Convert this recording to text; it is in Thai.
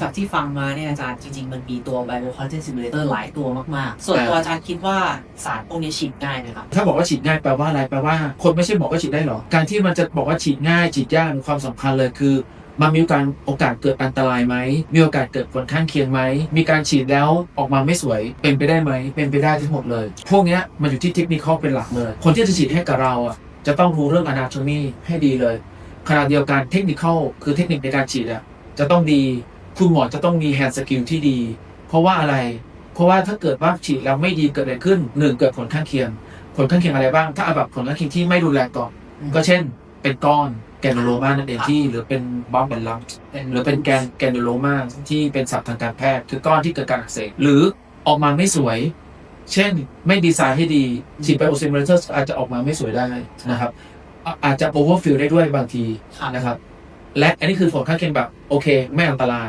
จากที่ฟังมาเนี่ยอาจารย์จริง ๆ มันมีตัว Bio Content Simulator หลายตัวมาก ๆ ส่วนตัวอาจารย์คิดว่าสารพวกนี้ฉีดง่ายไหมครับ ถ้าบอกว่าฉีดง่ายแปลว่าอะไรแปลว่า คนไม่ใช่หมอก็ฉีดได้หรอ การที่มันจะบอกว่าฉีดง่ายฉีดยากมีความสำคัญเลยคือมันมีโอกาสโอกาสเกิดอันตรายไหม มีโอกาสเกิดผลข้างเคียงไหม มีการฉีดแล้วออกมาไม่สวย เป็นไปได้ไหม เป็นไปได้ทั้งหมดเลย พวกเนี้ยมันอยู่ที่เทคนิคเป็นหลักเลย คนที่จะฉีดให้กับเราอะ จะต้องรู้เรื่อง anatomy ให้ดีเลย ขณะเดียวกันเทคนิคคือเทคนิคในการฉีดอะ จะต้องดี คุณหมอจะต้องมี hand skill ที่ดี เพราะว่าอะไร เพราะว่าถ้าเกิดว่าฉีดแล้วไม่ดีเกิดอะไรขึ้นหนึ่งเกิดผลข้างเคียง ผลข้างเคียงอะไรบ้าง ถ้าเอาแบบผลข้างเคียงที่ไม่รุนแรงก่อนก็เช่น เป็นก้อนแกนโลมานั่นเองที่ หรือเป็นบอมเป็นลัมหรือเป็นแกนแกนโลมาที่เป็นศัพท์ทางการแพทย์คือก้อนที่เกิดการอักเสบหรือออกมาไม่สวย เช่นไม่ดีไซน์ให้ดีฉีดไปโอซิมเลเตอร์อาจจะออกมาไม่สวยได้นะครับอะอาจจะโอเวอร์ฟิลได้ด้วยบางทีครับนะครับและอันนี้คือผลข้างเคียงแบบโอเค ไม่อันตราย